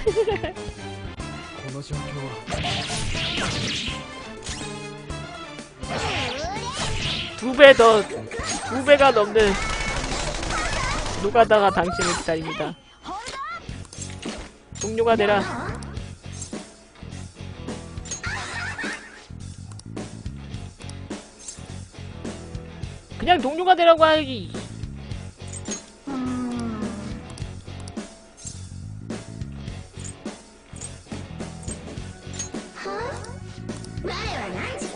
この状況は 두 배 더, 두 배가 넘는 노가다가 당신을 기다립니다. 동료가 되라. 그냥 동료가 되라고 하기.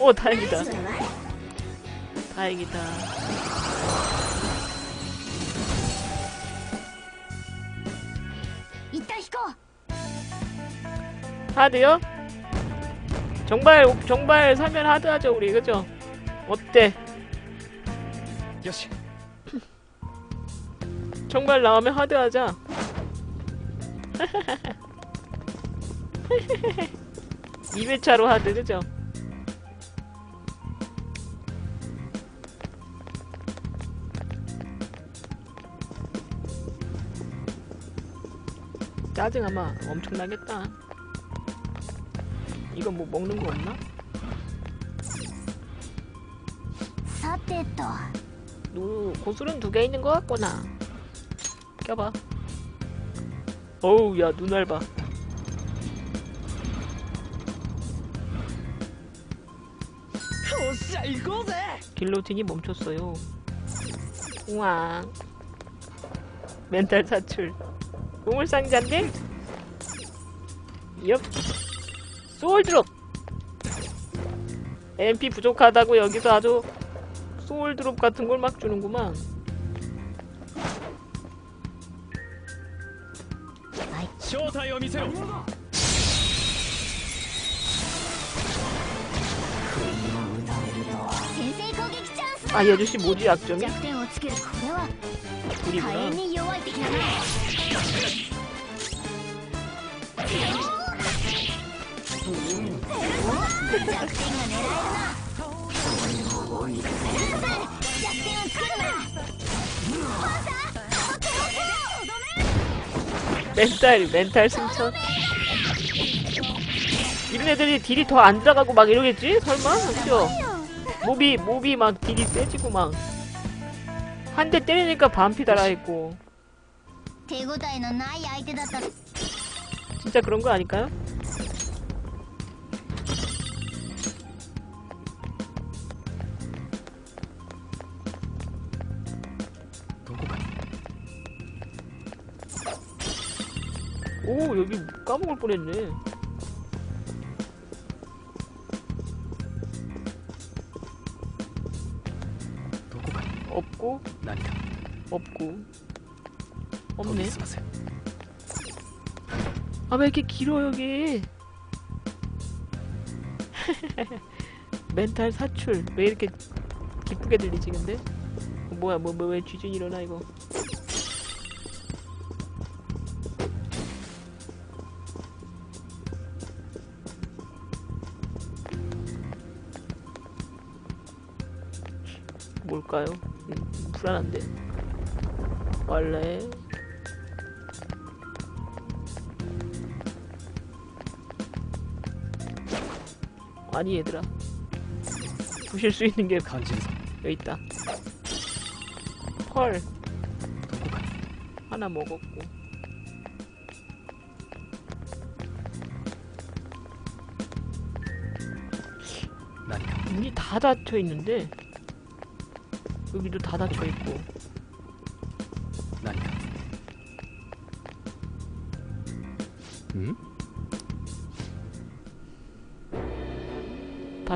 오, 다행이다. 다행이다. 하드요? 정발, 정발 사면 하드 하죠, 우리. 그죠? 어때? 정발 나오면 하드 하자. 이회차로 하드, 그죠? 짜증 아마 엄청나겠다. 이거 뭐 먹는 거 없나? 사태또. 노 고수는 두개 있는 거 같구나. 껴봐. 어우 야 눈알 봐. 길로틴이 멈췄어요. 우왕. 멘탈 사출. 보물상자인데? 옆 소울드롭! MP 부족하다고 여기서 아주 소울드롭 같은 걸 막 주는구만 쇼타이어 미세요 아, 여주씨 뭐지, 약점이? 우리구나. 멘탈, 멘탈 승천. 이런 애들이 딜이 더 안 들어가고 막 이러겠지? 설마? 그죠? 몸이 몸이 막 딜이 세지고 막 한 대 때리니까 반피 달아있고. 진짜 그런 거 아닐까요? 오 여기 까먹을 뻔했네. 있고. 없네. 아 왜 이렇게 길어 여기? 멘탈 사출. 왜 이렇게 기쁘게 들리지 근데? 뭐야 뭐뭐왜 쥐준 일어나 이거? 뭘까요? 음, 불안한데? 원래. 아니 얘들아. 부실 수 있는 게 간지 여기 있다. 펄. 하나 먹었고. 문이 다 닫혀 있는데 여기도 다 닫혀 있고.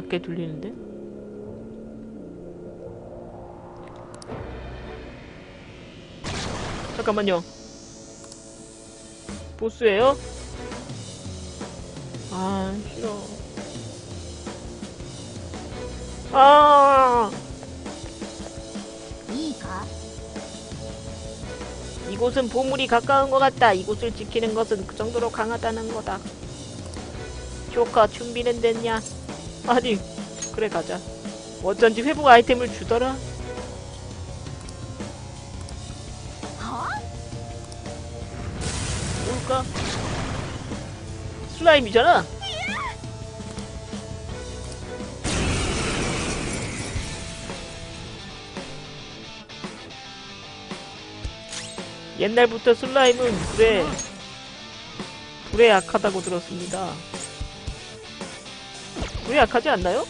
밖에 들리는데? 잠깐만요. 보스예요? 아, 싫어. 아! 이곳은 보물이 가까운 것 같다. 이곳을 지키는 것은 그 정도로 강하다는 거다. 조카 준비는 됐냐? 아니 그래 가자. 어쩐지 회복 아이템을 주더라. は 뭘까? 슬라임이잖아. 옛날부터 슬라임은 불에 불에 약하다고 들었습니다. 왜 약하지 않나요?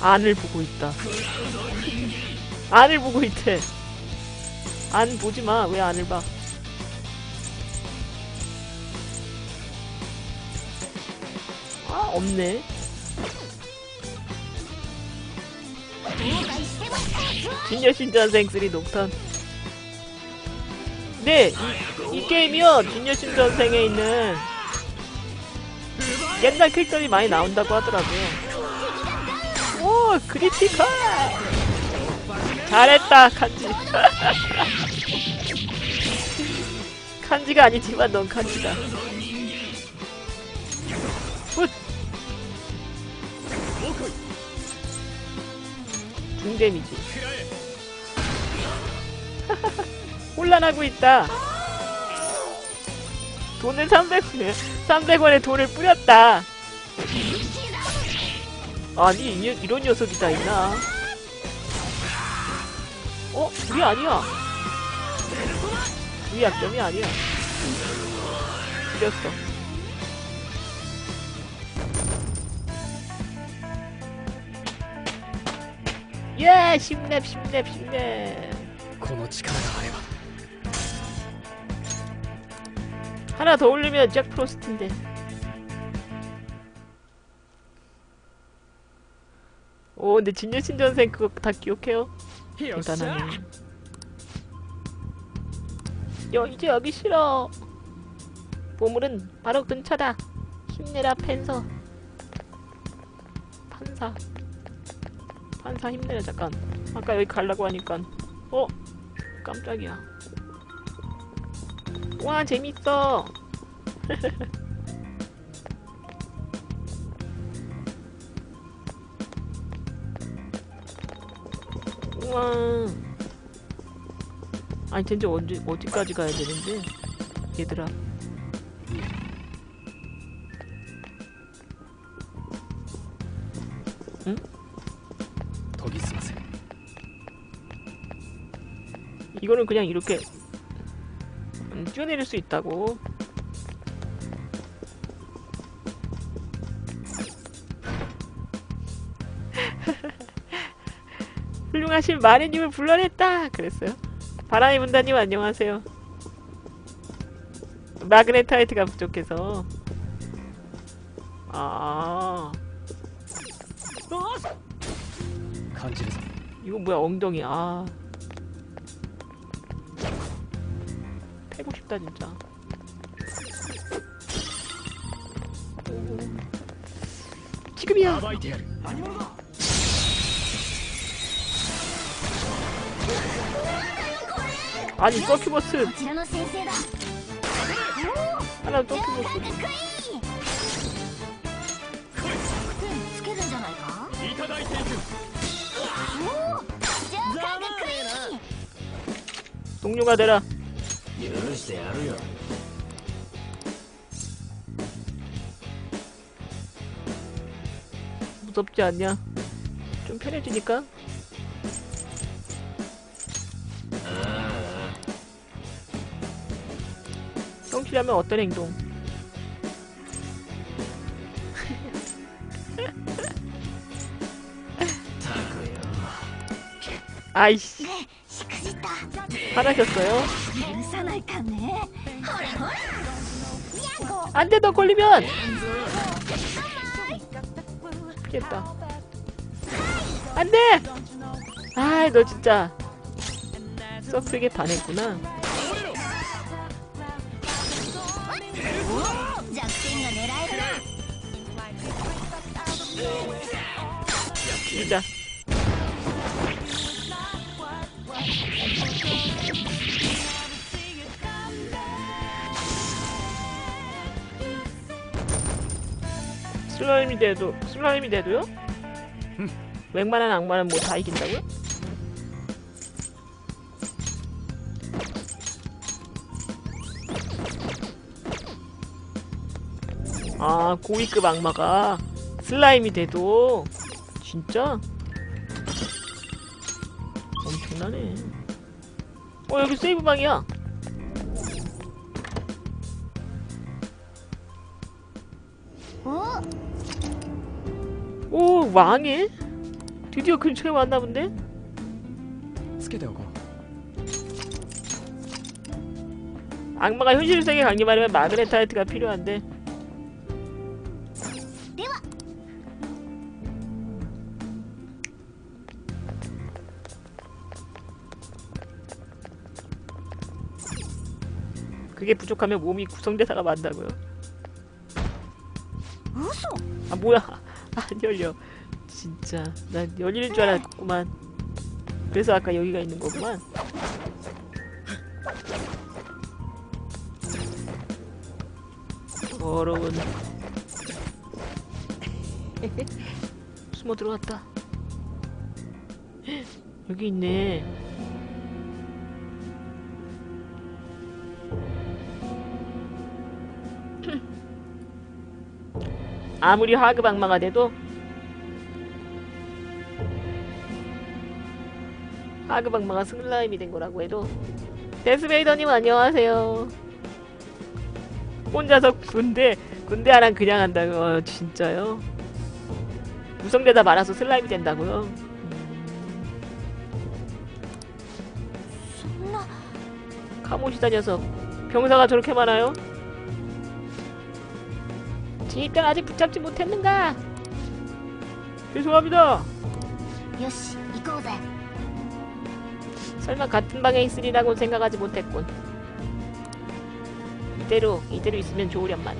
안을 보고 있다. 안을 보고 있대. 안 보지 마. 왜 안을 봐? 아, 없네. 진여신전생 3 녹탄. 네, 이, 이 게임이요. 진여신전생에 있는 옛날 캐릭터들이 많이 나온다고 하더라고요. 오, 크리티컬! 잘했다, 칸지. 칸지가 아니지만 넌 칸지다. 굿! 중잼이지. 혼란하고 있다. 돈을 300원에 300원에 돈을 뿌렸다. 아니 이, 이런 녀석이 다 있나? 어? 우리 아니야. 우리 약점이 아니야. 죽였어. 예! 10렙 10렙 10렙 この力があれば 하나 더 올리면 잭 프로스트인데. 오 근데 진유신전생 그거 다 기억해요? 대단하네 여 이제 여기 싫어. 보물은 바로 근처다. 힘내라 펜서. 판사. 판사 힘내라 잠깐. 아까 여기 가려고 하니까. 어? 깜짝이야. 와 재밌어 우와. 아니 진짜 언제 어디까지 가야 되는데? 얘들아. 이거는 그냥 이렇게 뛰어내릴 수 있다고. 훌륭하신 마리님을 불러냈다! 그랬어요. 바람의 문다님 안녕하세요. 마그네타이트가 부족해서. 아. 어? 이거 뭐야 엉덩이. 아. 맛있다 진짜 지금이야. 아니 서큐버스. 하나 서큐버스. 동료가 되라. 許してやるよ 무섭지 않냐 좀 편해지니까 성취하면 어떤 행동 아이씨 しくじった 화나셨어요? 안돼 너 걸리면. 깼다. 안돼! 아 너 진짜. 서프에게 반했구나. 진짜 슬라임이 돼도 슬라임이 돼도요? 웬만한 악마는 뭐 다 이긴다고요? 아 고위급 악마가 슬라임이 돼도 진짜? 엄청나네 어 여기 세이브방이야 어? 오 왕이? 드디어 근처에 왔나 본데? 악마가 현실 세계에 가기 말하면 마그네타이트가 필요한데. 그게 부족하면 몸이 구성되다가 만다고요. 아 뭐야? 안 열려. 진짜. 난 열리는 줄 알았구만. 그래서 아까 여기가 있는 거구만. 더러운. 숨어 들어갔다. 여기 있네 아무리 하급 악마가 돼도 하급 악마가 슬라임이 된 거라고 해도 데스베이더님 안녕하세요 혼자서 군대 군대 하랑 그냥 한다고 어, 진짜요? 구성되다 말아서 슬라임이 된다고요? 음. 카모시 다녀서 병사가 저렇게 많아요? 일단 아직 붙잡지 못했는가? 죄송합니다. 요시, 이거다. 설마 같은 방에 있으리라고 생각하지 못했군. 이대로, 이대로 있으면 좋으련만.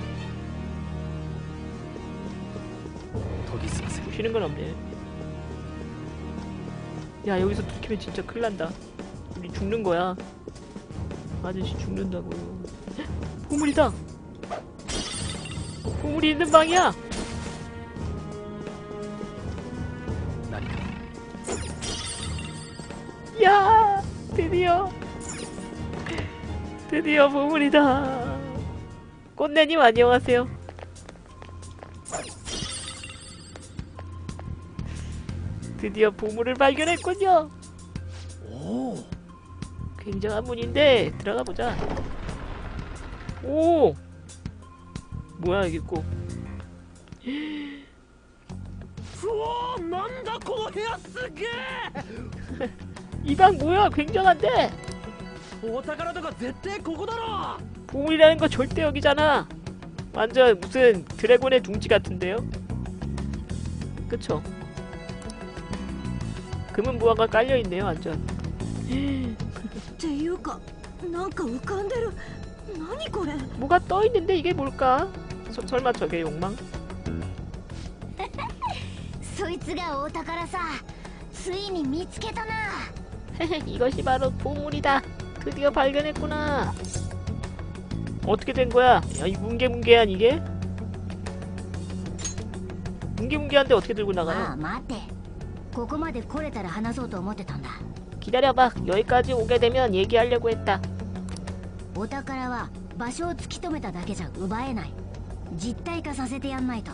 거기 있으세요. 쉬는 건 없네. 야, 여기서 들키면 진짜 큰일 난다. 우리 죽는 거야. 아저씨 죽는다고요. 보물이다! 보물이 있는 방이야. 야, 드디어, 드디어 보물이다. 꽃내님 안녕하세요. 드디어 보물을 발견했군요. 오, 굉장한 문인데 들어가 보자. 오, 뭐야 이게 꼭 うおーなんだこの部屋すげえ 이 방 뭐야 굉장한데 お宝とか絶対ここだろ 보물이라는 거 절대 여기잖아. 완전 무슨 드래곤의 둥지 같은데요? 그쵸? 금은 무화가 깔려 있네요 완전. っていうかなんか浮かんでる何これ 뭐가 떠 있는데 이게 뭘까? 서- 설마 저게 욕망? そいつがお宝さついに見つけたな 이것이 바로 보물이다. 드디어 발견했구나. 어떻게 된 거야? 야, 이 뭉게뭉게한 이게? 뭉게뭉게한데 어떻게 들고 まあ 나가요? 待ってここまで来れたら話そうと思ってたんだ 기다려봐. 여기까지 오게 되면 얘기하려고 했다. お宝は場所を突き止めただけじゃ奪えない 実体化させてやんないと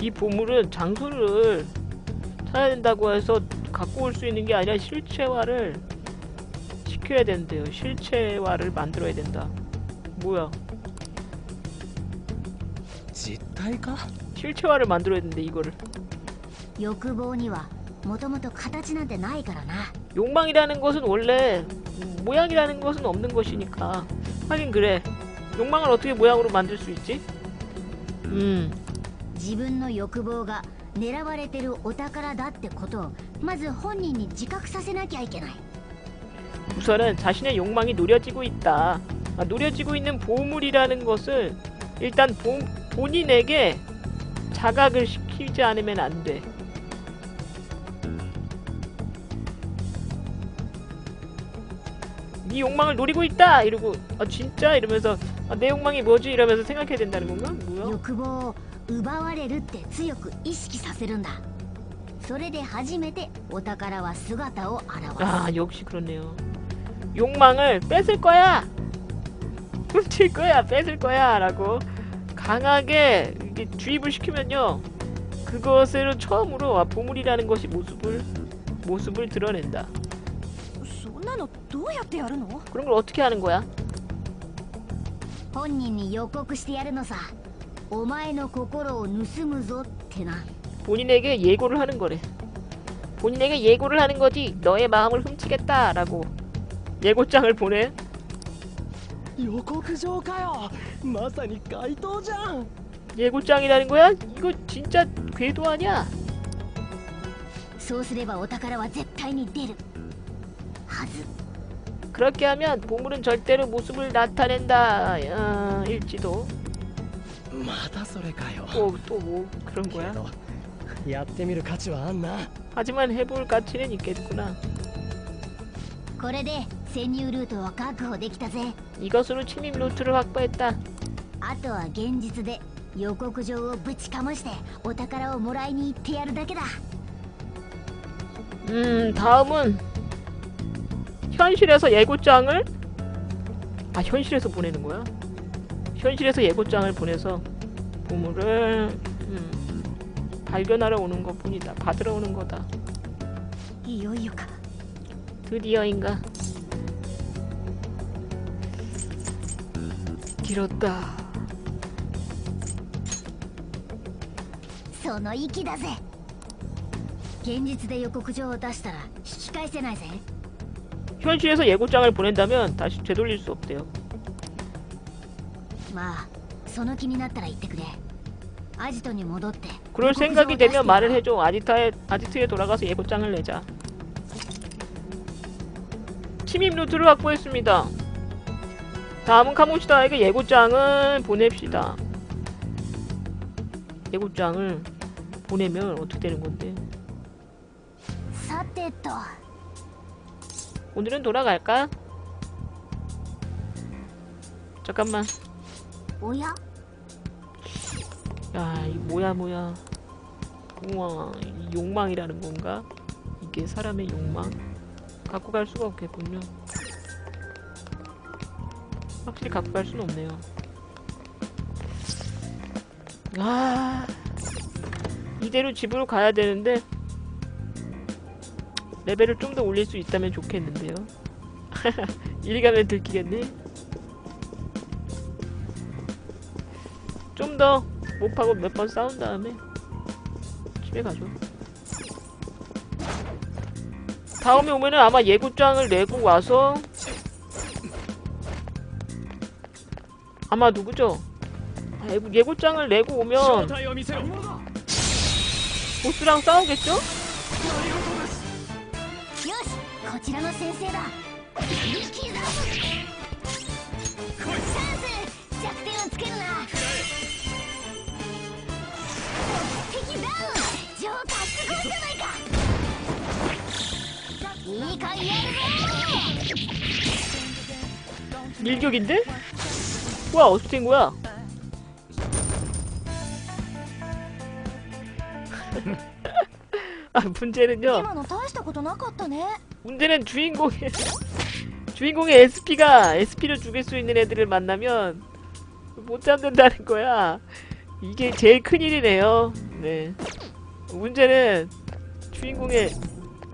이 보물은 장소를 찾아야 된다고 해서 갖고 올 수 있는 게 아니라 실체화를 시켜야 된대요. 실체화를 만들어야 된다. 뭐야? 実体か 실체화를 만들어야 된대 이거를. 欲望にはもともと形なんてないからな 욕망이라는 것은 원래 음, 모양이라는 것은 없는 것이니까. 하긴 그래. 욕망을 어떻게 모양으로 만들 수 있지? 음, 自分の欲望が狙われてるお宝だってことをまず本人に自覚させなきゃいけない 우선은 자신의 욕망이 노려지고 있다. 아, 노려지고 있는 보물이라는 것을 일단 보, 본인에게 자각을 시키지 않으면 안 돼. 네 욕망을 노리고 있다 이러고 아 진짜 이러면서 아, 내 욕망이 뭐지 이러면서 생각해야 된다는 건가? 뭐야? 欲望を奪われるって強く意識させるんだそれで初めてお宝は姿を現す 아 역시 그렇네요. 욕망을 뺏을 거야. 훔칠 거야, 뺏을 거야, 라고 강하게 이게 주입을 시키면요. 그것으로 처음으로 아, 보물이라는 것이 모습을 모습을 드러낸다. 그런 걸 어떻게 하는 거야? 本人に予告してやるのさお前の心を盗むぞってな 본인에게 예고를 하는 거래. 본인에게 예고를 하는 거지. 너의 마음을 훔치겠다라고 예고장을 보내. 予告状かよまさに怪盗じゃん 예고장이라는 거야? 이거 진짜 궤도 아니야? そうすればお宝は絶対に出るはず 그렇게 하면 보물은 절대로 모습을 나타낸다. 아, 일지도. またそれかよ 또 또 뭐 그런 け 거야? どやってみる価値はあんな 하지만 해볼 가치는 있겠구나. これで潜入ルートを確保できたぜ 이것으로 침입 루트를 확보했다. あとは現実で予告状をぶちかましてお宝をもらいに行ってやるだけだ 음, 다음은 현실에서 예고장을 아 현실에서 보내는 거야? 현실에서 예고장을 보내서 보물을 음, 발견하러 오는 것뿐이다. 받으러 오는 거다. いよいよか 드디어인가? 길었다. その息だぜ現実で予告状を出したら引き返せないぜ 현실에서 예고장을 보낸다면 다시 되돌릴 수 없대요. まあその気になったら言ってくれアジトに戻って 그럴 予告状を 생각이 出して 되면 말을 해줘. 아지타에 아지트에 돌아가서 예고장을 내자. 침입 루트를 확보했습니다. 다음은 카모시다에게 예고장을 보냅시다. 예고장을 보내면 어떻게 되는 건데? さてと 오늘은 돌아갈까? 잠깐만. おや 야, 이 뭐야 뭐야. 우와, 이 욕망이라는 건가? 이게 사람의 욕망? 갖고 갈 수가 없겠군요. 확실히 갖고 갈 수는 없네요. 아, 이대로 집으로 가야 되는데 레벨을 좀 더 올릴 수 있다면 좋겠는데요 이리 가면 들키겠니? 좀 더 못하고 몇 번 싸운 다음에 집에 가죠 다음에 오면은 아마 예구장을 내고 와서 아마 누구죠? 아, 예구장을 내고 오면 보스랑 싸우겠죠? こちらの先生だ刻むチャンス弱点をつけるな敵ダウンジョーカーすごいじゃないかいい感じやるぞ 밀격인데? 뭐야 어떻게 된 거야? 아 문제는요 문제는 주인공의 주인공의 SP가 SP를 죽일 수 있는 애들을 만나면 못 잡는다는 거야. 이게 제일 큰일이네요. 네. 문제는 주인공의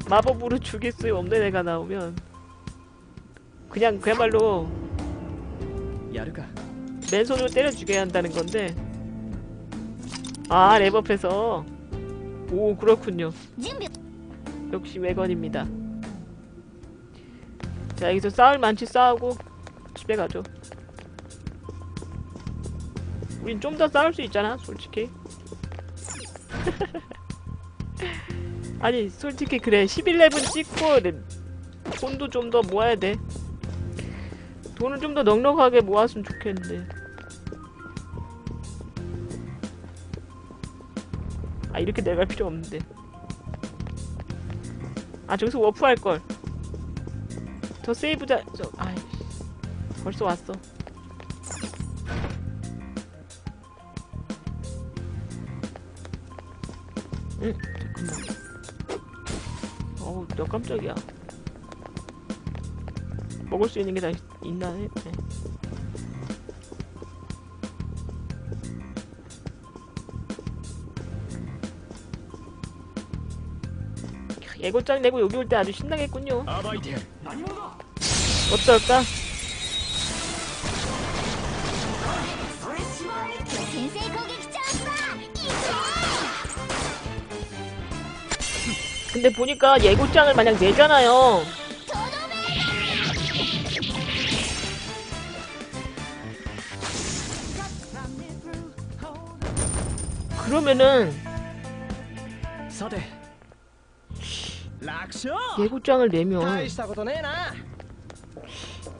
마법으로 죽일 수 없는 애가 나오면 그냥 그야말로 야르가 맨손으로 때려 죽여야 한다는 건데 아 랩업해서 오 그렇군요 역시 외건입니다 자, 여기서 싸울 만치 싸우고 집에 가죠. 우린 좀 더 싸울 수 있잖아, 솔직히. 아니, 솔직히 그래. 11렙은 찍고 네, 돈도 좀 더 모아야 돼. 돈을 좀 더 넉넉하게 모았으면 좋겠는데. 아, 이렇게 내갈 필요 없는데. 아 저기서 워프 할 걸. 저 세이브자 저 아이 벌써 왔어. 응 잠깐만. 어우 너 깜짝이야. 먹을 수 있는 게 다 있나 해. 네. 애고짱 내고 여기 올 때 아주 신나겠군요. 어떨까? 근데 보니까 예고장을 만약 내잖아요. 그러면은 예고장을 내면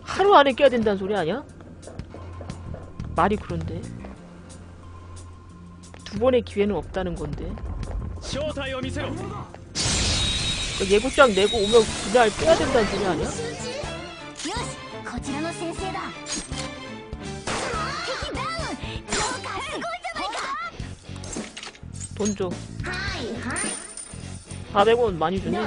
하루 안에 껴야 된다는 소리 아니야? 말이 그런데. 두 번의 기회는 없다는 건데. 그 예고장 내고 오면 그날 빼야 된다는 소리 아니야? 돈 줘. 400원 많이 주네.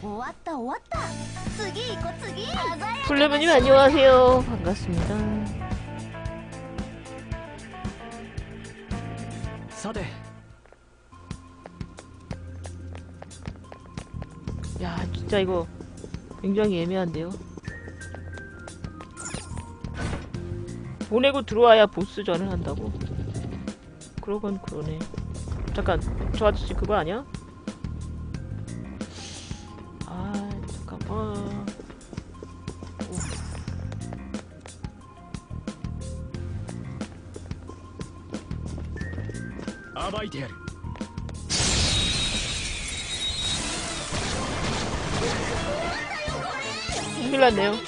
왔다 왔다. 쓰기 있고 쓰기. 플레브님 안녕하세요. 반갑습니다. 사대. 야 진짜 이거 굉장히 애매한데요. 보내고 들어와야 보스전을 한다고. 그러건 그러네. 잠깐 저 아저씨 그거 아니야? 아 잠깐만. 아바이테르. 큰일 났네요.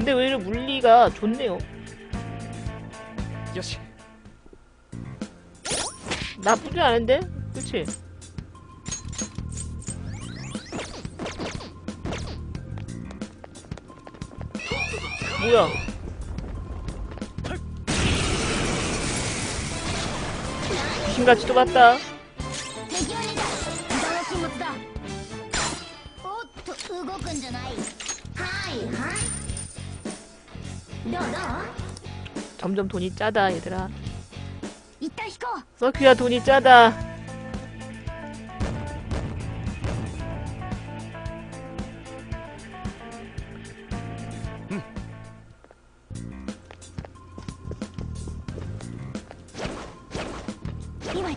근데 왜 이렇게 물리가 좋네요. よし 나쁘지 않은데? 그치? 뭐야? 귀신같이 또 봤다. 점점 돈이 짜다 얘들아. 서큐야 돈이 짜다.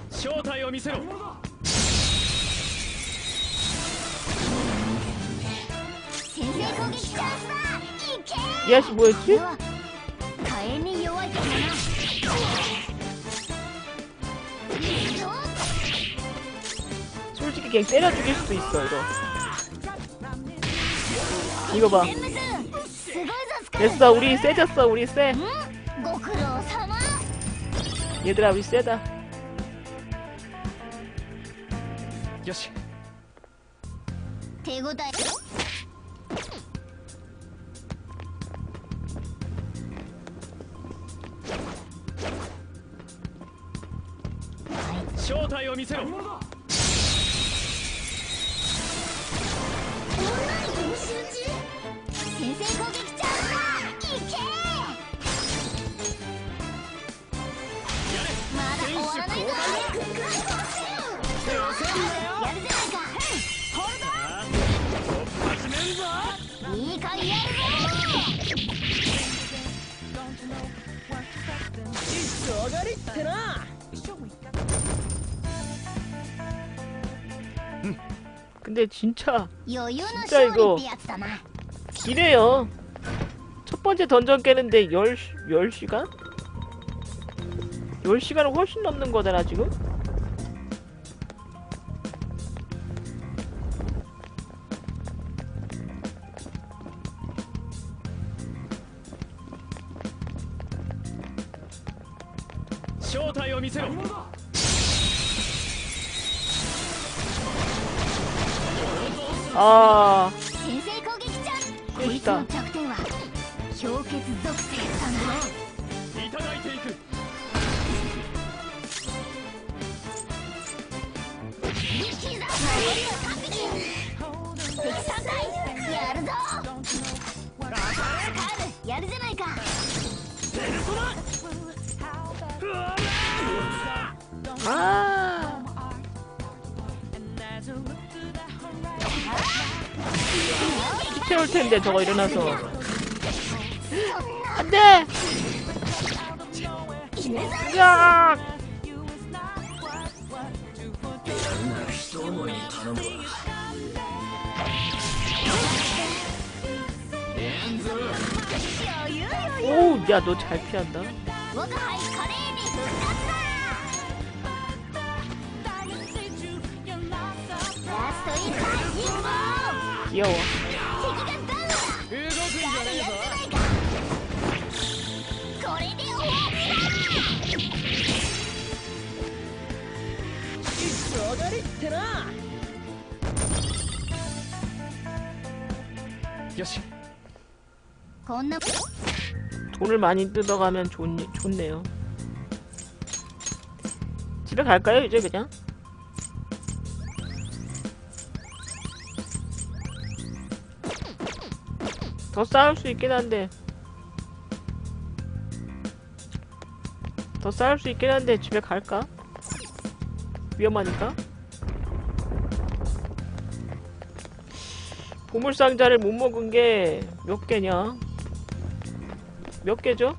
쇼타이 미세로. 야씨 뭐였지? 솔직히 그냥 때려 죽일 수도 있어 이거. 이거 봐. 됐어 우리 세졌어 우리 세 얘들아 우리 세다. 正体を見せろ。オンライン募集中先制攻撃チャンスだ行けまだ終わらないぞやるじゃないか始めるぞいい感じやるぞ上がりってな 근데 진짜 진짜 이거 이래요 첫 번째 던전 깨는데 10, 10시간? 10시간은 훨씬 넘는 거잖아 지금? 쇼타이 미세로 ああ先制攻撃チャンこいつの弱点は氷結属性だないただいていくやるぞカー。ルやるじゃないかルトラああ 태울 텐데 저거 일어나서. 안돼! 야 오야너 잘 피한다. 귀여워. 테나 여시 건너 돈을 많이 뜯어가면 좋, 좋네요 집에 갈까요 이제 그냥? 더 싸울 수 있긴 한데 더 싸울 수 있긴 한데 집에 갈까? 위험하니까? 보물상자를 못 먹은 게 몇 개냐? 몇 개죠?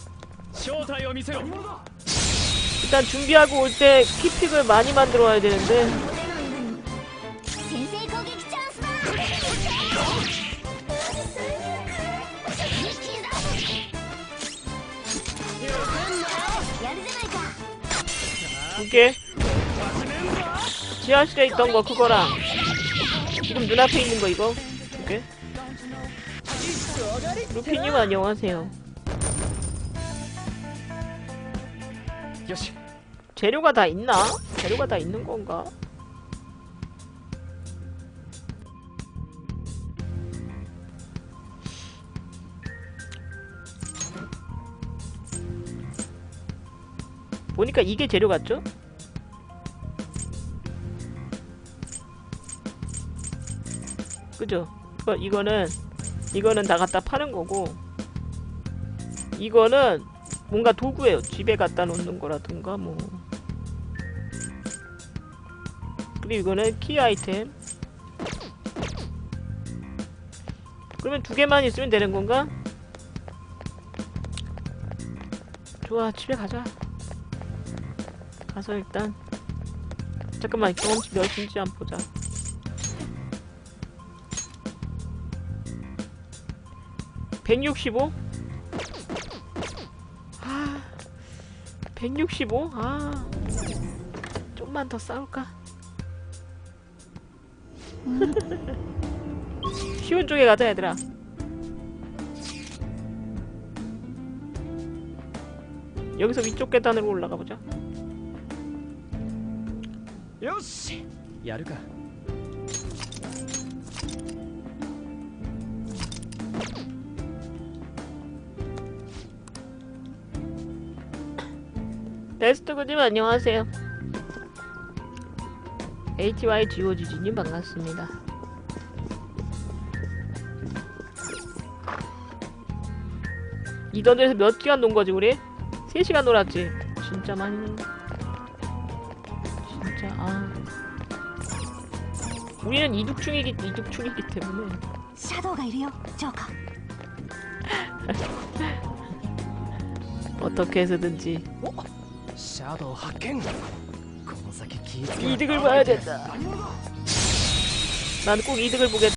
일단 준비하고 올 때 키픽을 많이 만들어 와야 되는데 두 개. 지하실에 있던 거 그거랑 지금 눈앞에 있는 거 이거 루피님 안녕하세요. よし 재료가 다 있나? 재료가 다 있는 건가? 보니까 이게 재료 같죠? 그죠? 이거, 이거는 이거는 다 갖다 파는 거고 이거는 뭔가 도구예요. 집에 갖다 놓는 거라든가 뭐. 그리고 이거는 키 아이템. 그러면 두 개만 있으면 되는 건가? 좋아, 집에 가자. 가서 일단 잠깐만 경험치 몇인지 한번 보자. 165? 아 165? 아 좀만 더 싸울까? 쉬운 쪽에 가자 얘들아 여기서 위쪽 계단으로 올라가 보자. 요시. 야르가. 베스트구님 안녕하세요. HYGOGG님 반갑습니다. 이 던전에서 몇 시간 논 거지 우리? 3시간 놀았지? 진짜 많이 진짜 아 우리는 이득충이기, 이득충이기 때문에 샤도우가 이래요 저가 어떻게 해서든지 어? シャドウ発見この先気ぃつけろ 이득을 봐야 된다. 난 꼭 이득을 보겠다.